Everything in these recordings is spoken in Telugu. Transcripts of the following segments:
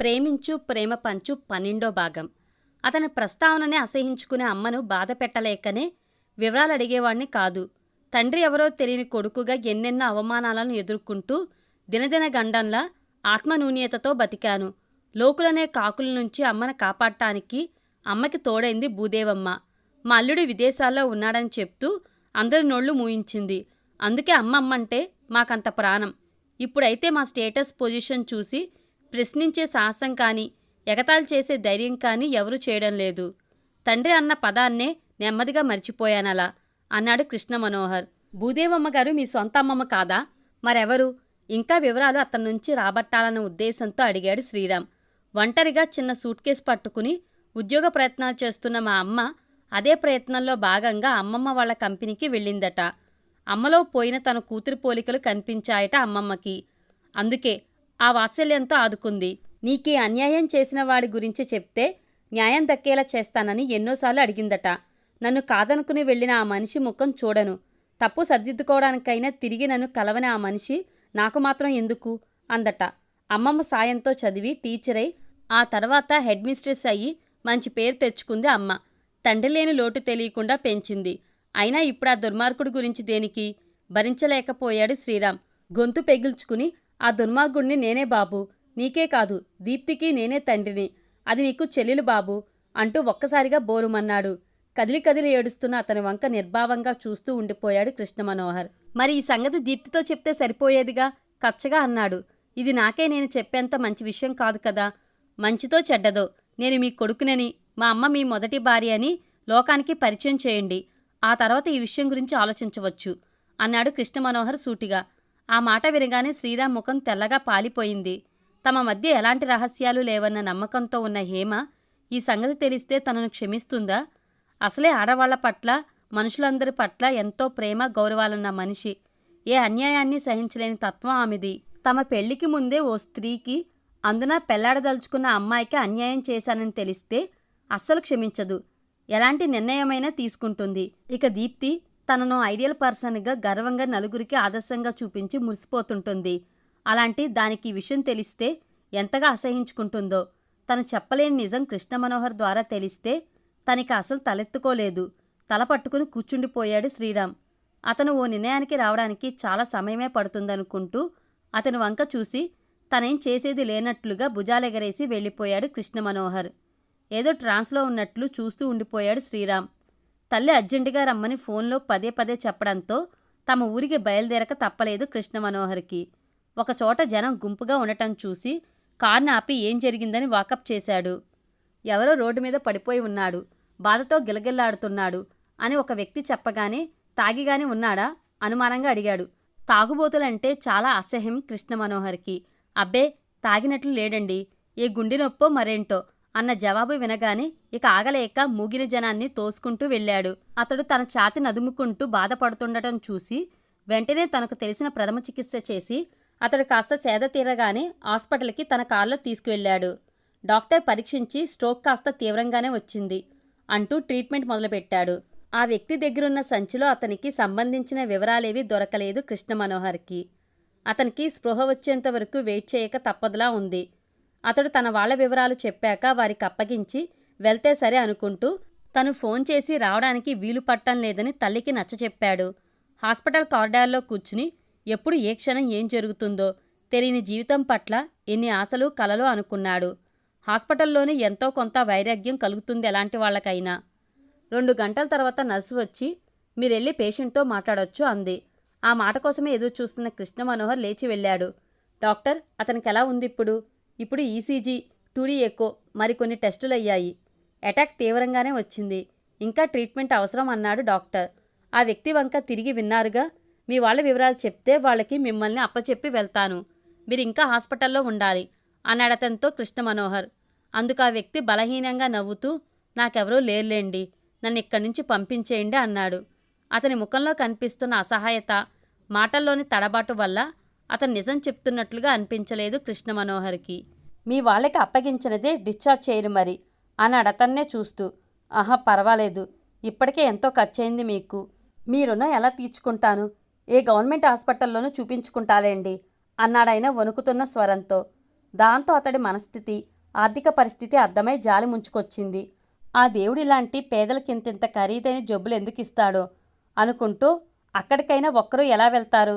ప్రేమించు ప్రేమ పంచు పన్నెండో భాగం. అతని ప్రస్తావననే అసహించుకునే అమ్మను బాధ పెట్టలేకనే వివరాలు అడిగేవాణ్ణి కాదు. తండ్రి ఎవరో తెలియని కొడుకుగా ఎన్నెన్నో అవమానాలను ఎదుర్కొంటూ దినదిన గండంలా ఆత్మనూన్యతతో బతికాను. లోకులనే కాకుల నుంచి అమ్మను కాపాడటానికి అమ్మకి తోడైంది భూదేవమ్మ. మా అల్లుడు విదేశాల్లో ఉన్నాడని చెప్తూ అందరి నోళ్ళు మూయించింది. అందుకే అమ్మమ్మంటే మాకంత ప్రాణం. ఇప్పుడైతే మా స్టేటస్ పొజిషన్ చూసి ప్రశ్నించే సాహసం కానీ ఎగతాలు చేసే ధైర్యం కానీ ఎవరూ చేయడం లేదు. తండ్రి అన్న పదాన్నే నెమ్మదిగా మర్చిపోయానలా అన్నాడు కృష్ణ మనోహర్ భూదేవమ్మ గారు మీ సొంత అమ్మమ్మ కాదా? మరెవరు? ఇంకా వివరాలు అతని నుంచి రాబట్టాలన్న ఉద్దేశంతో అడిగాడు శ్రీరామ్. ఒంటరిగా చిన్న సూట్ కేసు పట్టుకుని ఉద్యోగ ప్రయత్నాలు చేస్తున్న మా అమ్మ అదే ప్రయత్నంలో భాగంగా అమ్మమ్మ వాళ్ళ కంపెనీకి వెళ్ళిందట. అమ్మలో పోయిన తన కూతురి పోలికలు కనిపించాయట అమ్మమ్మకి. అందుకే ఆ వాత్సల్యంతో ఆదుకుంది. నీకీ అన్యాయం చేసిన వాడి గురించి చెప్తే న్యాయం దక్కేలా చేస్తానని ఎన్నోసార్లు అడిగిందట. నన్ను కాదనుకుని వెళ్ళిన ఆ మనిషి ముఖం చూడను. తప్పు సర్దిద్దుకోవడానికైనా తిరిగి నన్ను కలవని ఆ మనిషి నాకు మాత్రం ఎందుకు? అందట. అమ్మమ్మ సాయంతో చదివి టీచరై ఆ తర్వాత హెడ్ మిస్ట్రెస్ అయ్యి మంచి పేరు తెచ్చుకుంది అమ్మ. తండ్రి లేని లోటు తెలియకుండా పెంచింది. అయినా ఇప్పుడు ఆ దుర్మార్గుడి గురించి దేనికి? భరించలేకపోయాడు శ్రీరామ్. గొంతు పెగిల్చుకుని ఆ దుర్మార్గుడిని నేనే బాబు. నీకే కాదు దీప్తికి నేనే తండ్రిని. అది నీకు చెల్లెలు బాబు అంటూ ఒక్కసారిగా బోరుమన్నాడు. కదిలి కదిలి ఏడుస్తున్న అతని వంక నిర్భావంగా చూస్తూ ఉండిపోయాడు కృష్ణ మనోహర్ మరి ఈ సంగతి దీప్తితో చెప్తే సరిపోయేదిగా? కచ్చగా అన్నాడు. ఇది నాకే నేను చెప్పేంత మంచి విషయం కాదు కదా? మంచితో చెడ్డదో? నేను మీ కొడుకునని మా అమ్మ మీ మొదటి భార్య అని లోకానికి పరిచయం చేయండి. ఆ తర్వాత ఈ విషయం గురించి ఆలోచించవచ్చు అన్నాడు కృష్ణ మనోహర్ సూటిగా. ఆ మాట వినగానే శ్రీరామ్ ముఖం తెల్లగా పాలిపోయింది. తమ మధ్య ఎలాంటి రహస్యాలు లేవన్న నమ్మకంతో ఉన్న హేమ ఈ సంగతి తెలిస్తే తనను క్షమిస్తుందా? అసలే ఆడవాళ్ళ పట్ల మనుషులందరి పట్ల ఎంతో ప్రేమ గౌరవాలున్న మనిషి. ఏ అన్యాయాన్ని సహించలేని తత్వం ఆమెది. తమ పెళ్ళికి ముందే ఓ స్త్రీకి అందున పెళ్ళాడదలుచుకున్న అమ్మాయికి అన్యాయం చేశానని తెలిస్తే అస్సలు క్షమించదు. ఎలాంటి నిర్ణయమైనా తీసుకుంటుంది. ఇక దీప్తి తనను ఐడియల్ పర్సన్గా గర్వంగా నలుగురికి ఆదర్శంగా చూపించి మురిసిపోతుంటుంది. అలాంటి దానికి విషయం తెలిస్తే ఎంతగా అసహించుకుంటుందో. తను చెప్పలేని నిజం కృష్ణ మనోహర్ ద్వారా తెలిస్తే తనకి అసలు తలెత్తుకోలేదు. తల పట్టుకుని కూర్చుండిపోయాడు శ్రీరామ్. అతను ఓ నిర్ణయానికి రావడానికి చాలా సమయమే పడుతుందనుకుంటూ అతని వంక చూసి తనేం చేసేది లేనట్లుగా భుజాలెగరేసి వెళ్ళిపోయాడు కృష్ణ మనోహర్. ఏదో ట్రాన్స్లో ఉన్నట్లు చూస్తూ ఉండిపోయాడు శ్రీరామ్. తల్లి అర్జెంటుగా రమ్మని ఫోన్లో పదే పదే చెప్పడంతో తమ ఊరికి బయలుదేరక తప్పలేదు కృష్ణ మనోహర్కి ఒకచోట జనం గుంపుగా ఉండటం చూసి కార్ని ఆపి ఏం జరిగిందని వాకప్ చేశాడు. ఎవరో రోడ్డు మీద పడిపోయి ఉన్నాడు. బాధతో గిలగిల్లాడుతున్నాడు అని ఒక వ్యక్తి చెప్పగానే తాగిగాని ఉన్నాడా? అనుమానంగా అడిగాడు. తాగుబోతులంటే చాలా అసహ్యం కృష్ణ మనోహర్కి అబ్బే తాగినట్లు లేడండి. ఏ గుండె నొప్పో మరేంటో? అన్న జవాబు వినగానే ఇక ఆగలేక మూగిన జనాన్ని తోసుకుంటూ వెళ్ళాడు. అతడు తన ఛాతి నదుముకుంటూ బాధపడుతుండటం చూసి వెంటనే తనకు తెలిసిన ప్రథమ చికిత్స చేసి అతడు కాస్త సేద తీరగానే హాస్పిటల్కి తన కారులో తీసుకువెళ్ళాడు. డాక్టర్ పరీక్షించి స్ట్రోక్ కాస్త తీవ్రంగానే వచ్చింది అంటూ ట్రీట్మెంట్ మొదలుపెట్టాడు. ఆ వ్యక్తి దగ్గరున్న సంచిలో అతనికి సంబంధించిన వివరాలేవీ దొరకలేదు కృష్ణ మనోహర్కి అతనికి స్పృహ వచ్చేంత వరకు వెయిట్ చేయక తప్పదులా ఉంది. అతడు తన వాళ్ళ వివరాలు చెప్పాక వారికి అప్పగించి వెళ్తే సరే అనుకుంటూ తను ఫోన్ చేసి రావడానికి వీలు పట్టం లేదని తల్లికి నచ్చచెప్పాడు హాస్పిటల్ కారిడార్లో కూర్చుని ఎప్పుడు ఏ క్షణం ఏం జరుగుతుందో తెలియని జీవితం పట్ల ఎన్ని ఆశలు కలలు అనుకున్నాడు. హాస్పిటల్లోనే ఎంతో కొంత వైరాగ్యం కలుగుతుంది ఎలాంటి వాళ్ళకైనా. రెండు గంటల తర్వాత నర్సు వచ్చి మీరెళ్ళి పేషెంట్తో మాట్లాడొచ్చు అంది. ఆ మాట కోసమే ఎదురు చూస్తున్న కృష్ణ మనోహర్ లేచి వెళ్ళాడు. డాక్టర్ అతనికి ఎలా ఉంది ఇప్పుడు ఇప్పుడు ఈసీజీ టూడీ ఎకో మరికొన్ని టెస్టులు అయ్యాయి అటాక్ తీవ్రంగానే వచ్చింది. ఇంకా ట్రీట్మెంట్ అవసరం అన్నాడు డాక్టర్. ఆ వ్యక్తి వంక తిరిగి విన్నారుగా మీ వాళ్ళ వివరాలు చెప్తే వాళ్ళకి మిమ్మల్ని అప్పచెప్పి వెళ్తాను. మీరు ఇంకా హాస్పిటల్లో ఉండాలి అన్నాడు అతనితో కృష్ణ మనోహర్ అందుకు ఆ వ్యక్తి బలహీనంగా నవ్వుతూ నాకెవరూ లేర్లేండి నన్ను ఇక్కడి నుంచి పంపించేయండి అన్నాడు. అతని ముఖంలో కనిపిస్తున్న అసహాయత మాటల్లోని తడబాటు వల్ల అతను నిజం చెప్తున్నట్లుగా అనిపించలేదు కృష్ణ మనోహర్కి మీ వాళ్ళకి అప్పగించినదే డిశ్చార్జ్ చేయరు మరి అన్నాడు అతన్నే చూస్తూ. ఆహా పర్వాలేదు. ఇప్పటికే ఎంతో ఖర్చయింది మీకు. మీ రుణం ఎలా తీర్చుకుంటాను? ఏ గవర్నమెంట్ హాస్పిటల్లోనూ చూపించుకుంటాలేండి అన్నాడాయన వణుకుతున్న స్వరంతో. దాంతో అతడి మనస్థితి ఆర్థిక పరిస్థితి అర్థమై జాలి ముంచుకొచ్చింది. ఆ దేవుడిలాంటి పేదలకింతింత ఖరీదైన జబ్బులు ఎందుకు ఇస్తాడో అనుకుంటూ అక్కడికైనా ఒక్కరూ ఎలా వెళ్తారు?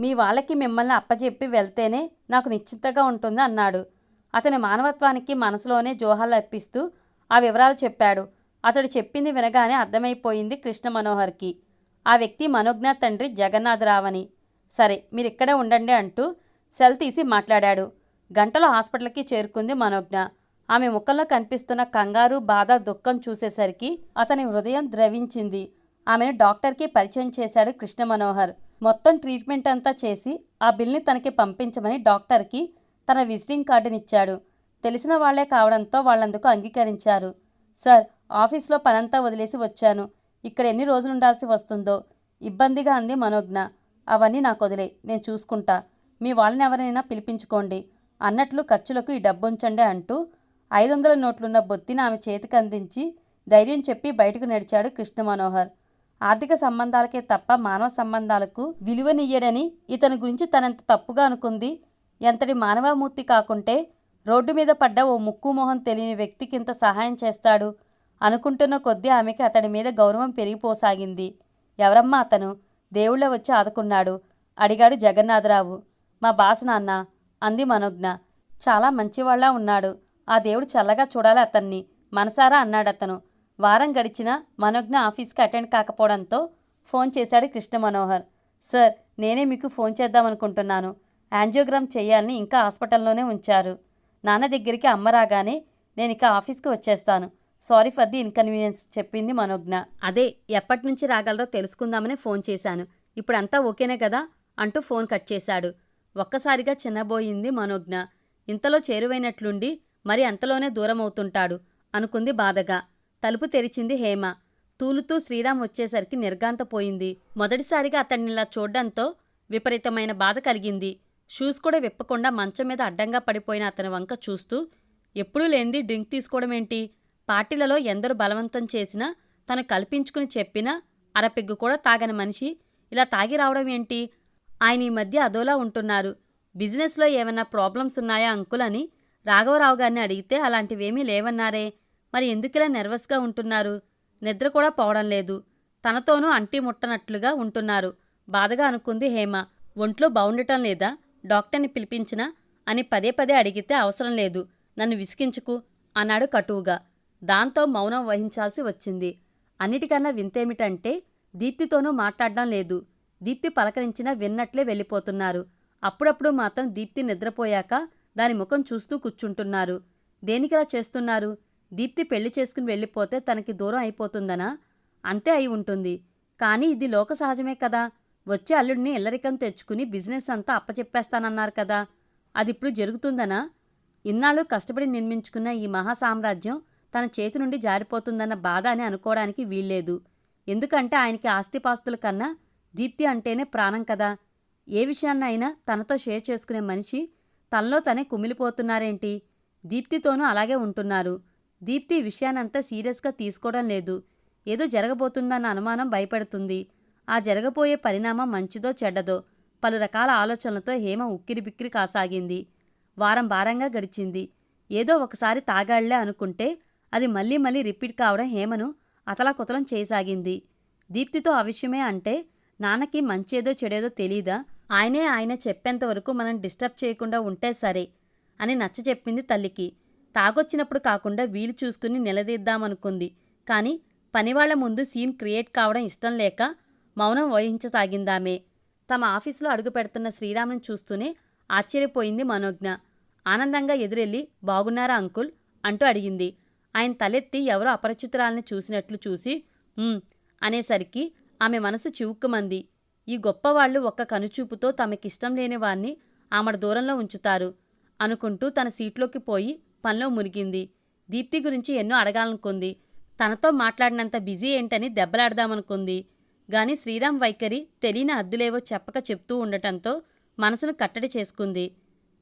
మీ వాళ్ళకి మిమ్మల్ని అప్పచెప్పి వెళ్తేనే నాకు నిశ్చింతగా ఉంటుంది అన్నాడు. అతని మానవత్వానికి మనసులోనే జోహాలు అర్పిస్తూ ఆ వివరాలు చెప్పాడు. అతడు చెప్పింది వినగానే అర్థమైపోయింది కృష్ణ మనోహర్కి. ఆ వ్యక్తి మనోజ్ఞ తండ్రి జగన్నాథరావని. సరే మీరిక్కడే ఉండండి అంటూ సెల్ తీసి మాట్లాడాడు. గంటలో హాస్పిటల్కి చేరుకుంది మనోజ్ఞ. ఆమె ముఖంలో కనిపిస్తున్న కంగారు బాధ దుఃఖం చూసేసరికి అతని హృదయం ద్రవించింది. ఆమెను డాక్టర్కి పరిచయం చేశాడు కృష్ణ మనోహర్. మొత్తం ట్రీట్మెంట్ అంతా చేసి ఆ బిల్ని తనకి పంపించమని డాక్టర్కి తన విజిటింగ్ కార్డునిచ్చాడు. తెలిసిన వాళ్ళే కావడంతో వాళ్ళందుకు అంగీకరించారు. సార్ ఆఫీస్లో పనంతా వదిలేసి వచ్చాను. ఇక్కడ ఎన్ని రోజులు ఉండాల్సి వస్తుందో. ఇబ్బందిగా అంది మనోజ్ఞ. అవన్నీ నాకు వదిలే నేను చూసుకుంటా. మీ వాళ్ళని ఎవరైనా పిలిపించుకోండి. అన్నట్లు ఖర్చులకు ఈ డబ్బు ఉంచండి అంటూ ఐదు వందల నోట్లున్న బొత్తిని ఆమె చేతికి అందించి ధైర్యం చెప్పి బయటకు నడిచాడు కృష్ణ మనోహర్ ఆర్థిక సంబంధాలకే తప్ప మానవ సంబంధాలకు విలువనియ్యడని ఇతని గురించి తనంత తప్పుగా అనుకుంది. ఎంతటి మానవమూర్తి కాకుంటే రోడ్డు మీద పడ్డ ఓ ముక్కు మొహం తెలియని వ్యక్తికి ఇంత సహాయం చేస్తాడు అనుకుంటున్న కొద్దీ ఆమెకి అతడి మీద గౌరవం పెరిగిపోసాగింది. ఎవరమ్మా అతను? దేవుళ్ళ వచ్చి ఆదుకున్నాడు. అడిగాడు జగన్నాథరావు. మా బాస నాన్న అంది మనోజ్ఞ. చాలా మంచివాళ్ళా ఉన్నాడు. ఆ దేవుడు చల్లగా చూడాలి అతన్ని. మనసారా అన్నాడతను. వారం గడిచినా మనోజ్ఞ ఆఫీస్కి అటెండ్ కాకపోవడంతో ఫోన్ చేశాడు కృష్ణ మనోహర్ సార్ నేనే మీకు ఫోన్ చేద్దామనుకుంటున్నాను. యాంజియోగ్రామ్ చేయాలని ఇంకా హాస్పిటల్లోనే ఉంచారు. నాన్న దగ్గరికి అమ్మ రాగానే నేను ఇక ఆఫీస్కి వచ్చేస్తాను. సారీ ఫర్ ది ఇన్కన్వీనియన్స్ చెప్పింది మనోజ్ఞ. అదే ఎప్పటి నుంచి రాగలరో తెలుసుకుందామని ఫోన్ చేశాను. ఇప్పుడంతా ఓకేనే కదా? అంటూ ఫోన్ కట్ చేశాడు. ఒక్కసారిగా చిన్నబోయింది మనోజ్ఞ. ఇంతలో చేరువైనట్లుండి మరి అంతలోనే దూరం అవుతుంటాడు అనుకుంది బాధగా. తలుపు తెరిచింది హేమ. తూలుతూ శ్రీరామ్ వచ్చేసరికి నిర్గాంతపోయింది మొదటిసారిగా అతన్నిలా చూడ్డంతో విపరీతమైన బాధ కలిగింది. షూస్ కూడా విప్పకుండా మంచం మీద అడ్డంగా పడిపోయిన అతని వంక చూస్తూ ఎప్పుడూ లేనిది డ్రింక్ తీసుకోవడమేంటి? పార్టీలలో ఎందరు బలవంతం చేసినా తను కల్పించుకుని చెప్పినా అరపెగ్గు కూడా తాగని మనిషి ఇలా తాగి రావడం ఏంటి ఆయన ఈ మధ్య అదోలా ఉంటున్నారు. బిజినెస్లో ఏమైనా ప్రాబ్లమ్స్ ఉన్నాయా అంకుల్ అని రాఘవరావు గారిని అడిగితే అలాంటివేమీ లేవన్నారే. మరి ఎందుకిలా నెర్వస్గా ఉంటున్నారు? నిద్ర కూడా పోవడం లేదు. తనతోనూ అంటి ముట్టనట్లుగా ఉంటున్నారు. బాధగా అనుకుంది హేమ. ఒంట్లో బాగుండటం లేదా? డాక్టర్ని పిలిపించినా? అని పదే పదే అడిగితే అవసరం లేదు. నన్ను విసికించుకు అన్నాడు కటువుగా. దాంతో మౌనం వహించాల్సి వచ్చింది. అన్నిటికన్నా వింతేమిటంటే దీప్తితోనూ మాట్లాడడం లేదు. దీప్తి పలకరించినా విన్నట్లే వెళ్ళిపోతున్నారు. అప్పుడప్పుడు మాత్రం దీప్తి నిద్రపోయాక దాని ముఖం చూస్తూ కూర్చుంటున్నారు. దేనికిలా చేస్తున్నారు? దీప్తి పెళ్ళి చేసుకుని వెళ్ళిపోతే తనకి దూరం అయిపోతుందనా? అంతే అయి ఉంటుంది. కానీ ఇది లోక సహజమే కదా. వచ్చే అల్లుడిని ఇల్లరికం తెచ్చుకుని బిజినెస్ అంతా అప్పచెప్పేస్తానన్నారు కదా. అది ఇప్పుడు జరుగుతుందనా? ఇన్నాళ్ళు కష్టపడి నిర్మించుకున్న ఈ మహాసామ్రాజ్యం తన చేతి నుండి జారిపోతుందన్న బాధ అని అనుకోవడానికి వీల్లేదు. ఎందుకంటే ఆయనకి ఆస్తిపాస్తుల కన్నా దీప్తి అంటేనే ప్రాణం కదా. ఏ విషయాన్నైనా తనతో షేర్ చేసుకునే మనిషి తనలో తనే కుమిలిపోతున్నారేంటి? దీప్తితోనూ అలాగే ఉంటున్నారు. దీప్తి విషయానంతా సీరియస్గా తీసుకోవడం లేదు. ఏదో జరగబోతుందన్న అనుమానం భయపెడుతుంది. ఆ జరగబోయే పరిణామం మంచిదో చెడ్డదో పలు రకాల ఆలోచనలతో హేమ ఉక్కిరిబిక్కిరి కాసాగింది. వారం భారంగా గడిచింది. ఏదో ఒకసారి తాగాళ్ళే అనుకుంటే అది మళ్ళీ మళ్ళీ రిపీట్ కావడం హేమను అతలాకుతలం చేయసాగింది దీప్తితో ఆ విషయమే అంటే నాన్నకి మంచేదో చెడేదో తెలీదా? ఆయనే ఆయన చెప్పేంతవరకు మనం డిస్టర్బ్ చేయకుండా ఉంటే సరే అని నచ్చ చెప్పింది తల్లికి. తాగొచ్చినప్పుడు కాకుండా వీలు చూసుకుని నిలదీద్దామనుకుంది. కానీ పనివాళ్ళ ముందు సీన్ క్రియేట్ కావడం ఇష్టం లేక మౌనం వహించసాగిందామే. తమ ఆఫీసులో అడుగు పెడుతున్న శ్రీరాముని చూస్తూనే ఆశ్చర్యపోయింది మనోజ్ఞ. ఆనందంగా ఎదురెళ్ళి బాగున్నారా అంకుల్? అంటూ అడిగింది. ఆయన తలెత్తి ఎవరో అపరిచితురాల్ని చూసినట్లు చూసి అనేసరికి ఆమె మనసు చివుక్కుమంది. ఈ గొప్పవాళ్ళు ఒక్క కనుచూపుతో తమకిష్టం లేని వారిని ఆమె దూరంలో ఉంచుతారు అనుకుంటూ తన సీట్లోకి పోయి పనిలో మునిగింది. దీప్తి గురించి ఎన్నో అడగాలనుకుంది. తనతో మాట్లాడినంత బిజీ ఏంటని దెబ్బలాడదామనుకుంది. గాని శ్రీరామ్ వైఖరి తెలియని అద్దులేవో చెప్పక చెప్తూ ఉండటంతో మనసును కట్టడి చేసుకుంది.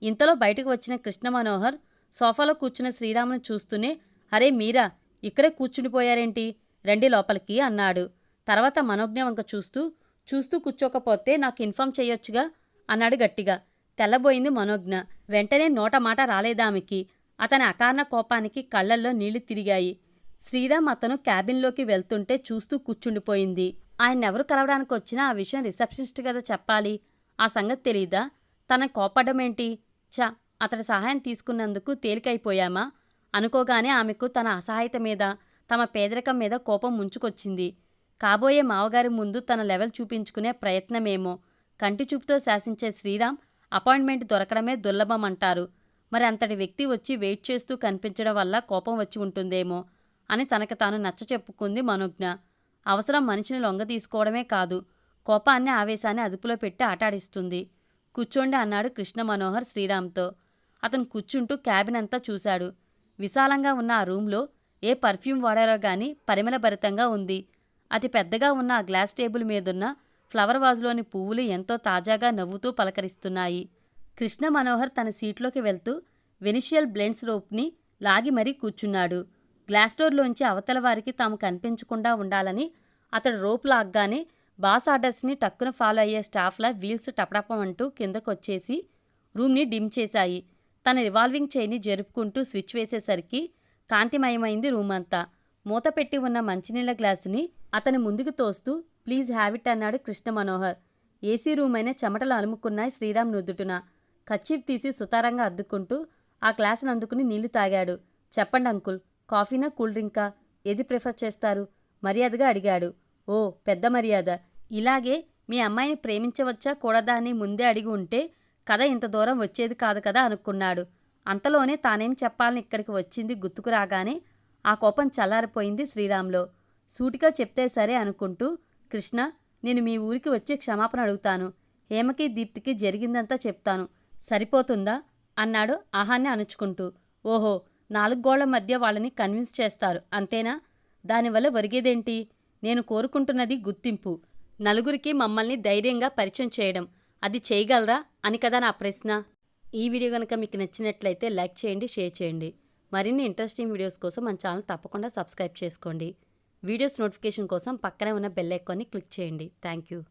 ఇంతలో బయటకు వచ్చిన కృష్ణ మనోహర్ సోఫాలో కూర్చున్న శ్రీరామును చూస్తూనే అరే మీరా ఇక్కడే కూర్చుండిపోయారేంటి? రండి లోపలికి అన్నాడు. తర్వాత మనోజ్ఞ వంక చూస్తూ చూస్తూ కూర్చోకపోతే నాకు ఇన్ఫామ్ చేయొచ్చుగా అన్నాడు గట్టిగా. తెల్లబోయింది మనోజ్ఞ. వెంటనే నోట మాట రాలేదామెకి. అతని అకారణ కోపానికి కళ్ళల్లో నీళ్ళు తిరిగాయి. శ్రీరామ్ అతను క్యాబిన్లోకి వెళ్తుంటే చూస్తూ కూర్చుండిపోయింది. ఆయన ఎవరు కలవడానికి వచ్చినా ఆ విషయం రిసెప్షనిస్ట్ కదా చెప్పాలి. ఆ సంగతి తెలీదా? తన కోపడమేంటి? చ అతడి సహాయం తీసుకున్నందుకు తేలికైపోయామా? అనుకోగానే ఆమెకు తన అసహాయత మీద తమ పేదరికం మీద కోపం ముంచుకొచ్చింది. కాబోయే మావగారి ముందు తన లెవెల్ చూపించుకునే ప్రయత్నమేమో. కంటి చూపుతో శాసించే శ్రీరామ్ అపాయింట్మెంట్ దొరకడమే దుర్లభమంటారు మరి అంతటి వ్యక్తి వచ్చి వెయిట్ చేస్తూ కనిపించడం వల్ల కోపం వచ్చి ఉంటుందేమో అని తనకు తాను నచ్చ చెప్పుకుంది మనోజ్ఞ. అవసరం మనిషిని లొంగ తీసుకోవడమే కాదు కోపాన్ని ఆవేశాన్ని అదుపులో పెట్టి ఆటాడిస్తుంది. కూర్చోండి అన్నాడు కృష్ణ మనోహర్ శ్రీరామ్తో. అతను కూర్చుంటూ క్యాబిన్ అంతా చూశాడు. విశాలంగా ఉన్న ఆ రూంలో ఏ పర్ఫ్యూమ్ వాడారో గాని పరిమళభరితంగా ఉంది. అతి పెద్దగా ఉన్న ఆ గ్లాస్ టేబుల్ మీదున్న ఫ్లవర్ వాజులోని పువ్వులు ఎంతో తాజాగా నవ్వుతూ పలకరిస్తున్నాయి. కృష్ణ మనోహర్ తన సీట్లోకి వెళ్తూ వెనిషియల్ బ్లెండ్స్ రోప్ని లాగి మరీ కూర్చున్నాడు. గ్లాస్డోర్లోంచి అవతల వారికి తాము కనిపించకుండా ఉండాలని అతడు రోప్ లాగ్గానే బాస్ ఆర్డర్స్ని టక్కున ఫాలో అయ్యే స్టాఫ్లా వీల్స్ టపటపం కిందకొచ్చేసి రూమ్ని డిమ్ చేశాయి. తన రివాల్వింగ్ చైన్ని జరుపుకుంటూ స్విచ్ వేసేసరికి కాంతిమయమైంది రూమ్ అంతా మూత పెట్టి ఉన్న మంచినీళ్ళ గ్లాసుని అతని ముందుకు తోస్తూ ప్లీజ్ హ్యావిట్ అన్నాడు కృష్ణ మనోహర్. ఏసీ రూమ్ అయిన చెమటలు అలుముకున్నాయి శ్రీరామ్ నుదుటున. కచ్చీఫ్ తీసి సుతారంగా అద్దుకుంటూ ఆ గ్లాసును అందుకుని నీళ్ళు తాగాడు. చెప్పండి అంకుల్ కాఫీనా కూల్ డ్రింకా? ఏది ప్రిఫర్ చేస్తారు? మర్యాదగా అడిగాడు. ఓ పెద్ద మర్యాద. ఇలాగే మీ అమ్మాయిని ప్రేమించవచ్చా కూడదా అని ముందే అడిగి ఉంటే కథ ఇంత దూరం వచ్చేది కాదు కదా అనుకున్నాడు. అంతలోనే తానేం చెప్పాలని ఇక్కడికి వచ్చింది గుర్తుకు రాగానే ఆ కోపం చల్లారిపోయింది శ్రీరామ్లో. సూటిగా చెప్తే సరే అనుకుంటూ కృష్ణ నేను మీ ఊరికి వచ్చి క్షమాపణ అడుగుతాను. హేమకి దీప్తికి జరిగిందంతా చెప్తాను. సరిపోతుందా? అన్నాడు ఆహాన్ని అణుచుకుంటూ. ఓహో నాలుగు గోళ్ళ మధ్య వాళ్ళని కన్విన్స్ చేస్తారు అంతేనా? దానివల్ల ఒరిగేదేంటి? నేను కోరుకుంటున్నది గుర్తింపు. నలుగురికి మమ్మల్ని ధైర్యంగా పరిచయం చేయడం. అది చేయగలరా? అని కదా నా ప్రశ్న. ఈ వీడియో కనుక మీకు నచ్చినట్లయితే లైక్ చేయండి షేర్ చేయండి. మరిన్ని ఇంట్రెస్టింగ్ వీడియోస్ కోసం మన ఛానల్ తప్పకుండా సబ్స్క్రైబ్ చేసుకోండి. వీడియోస్ నోటిఫికేషన్ కోసం పక్కనే ఉన్న బెల్ ఐకాన్ని క్లిక్ చేయండి. Thank you.